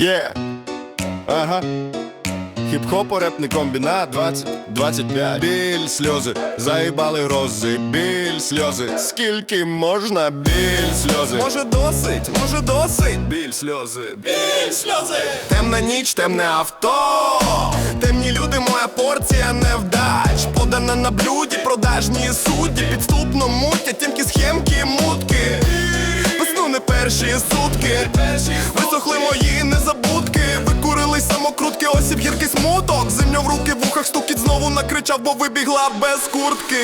Є. Ага. Хіп-хоп, репний комбінат 20, 25 Біль, сльози, заїбали грози Біль, сльози, скільки можна? Біль, сльози. Може досить, може досить? Біль, сльози, біль, сльози. Темна ніч, темне авто. Темні люди, моя порція невдач. Подана на блюді, продажні судді. Підступно мутять, тімки, схемки, мутки. Весну не перші сутки. Висохли мої самокрутки, гіркий смуток. Зимня в руки, в ухах стукіт знову накричав, бо вибігла без куртки.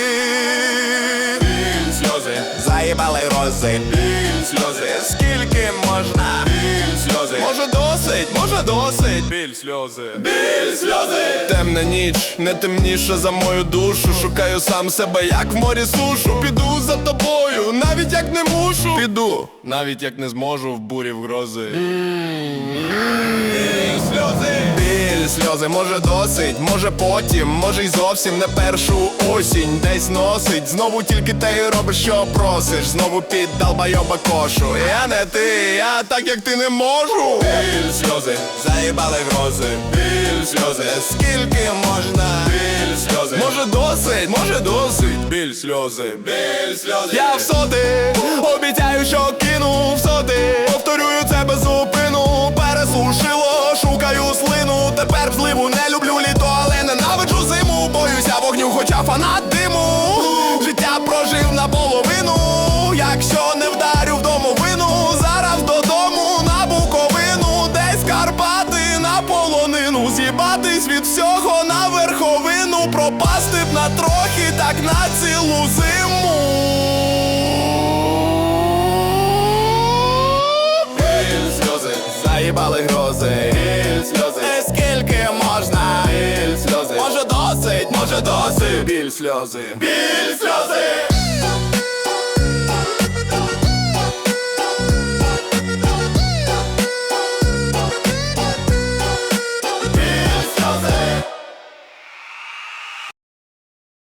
Біль, сльози, заїбали рози. Біль, сльози, скільки можна? Біль, сльози, може досить, може досить? Біль, сльози, біль, сльози. Темна ніч, не темніша за мою душу. Шукаю сам себе, як в морі сушу. Піду за тобою, навіть як не мушу. Піду, навіть як не зможу в бурі в грози. Біль, сльози, сльози, може досить, може потім, може й зовсім не першу осінь Десь носить, знову тільки те й робиш, що просиш. Знову під долбойоба кошу. Я не ти, я так як ти не можу. Біль, сльози, заїбали грози. Біль, сльози, скільки можна? Біль, сльози, може досить, може досить. Біль, сльози, біль, сльози. Я в соти, люблю літо, але ненавиджу зиму. Боюся вогню, хоча фанат диму. Життя прожив наполовину. Якщо не вдарю в домовину Зараз додому на Буковину. Десь Карпати на полонину. З'їбатись від всього на верховину. Пропасти б на трохи, так на цілу зиму. Заїбали грози Може досить Біль, сльози, біль, сльози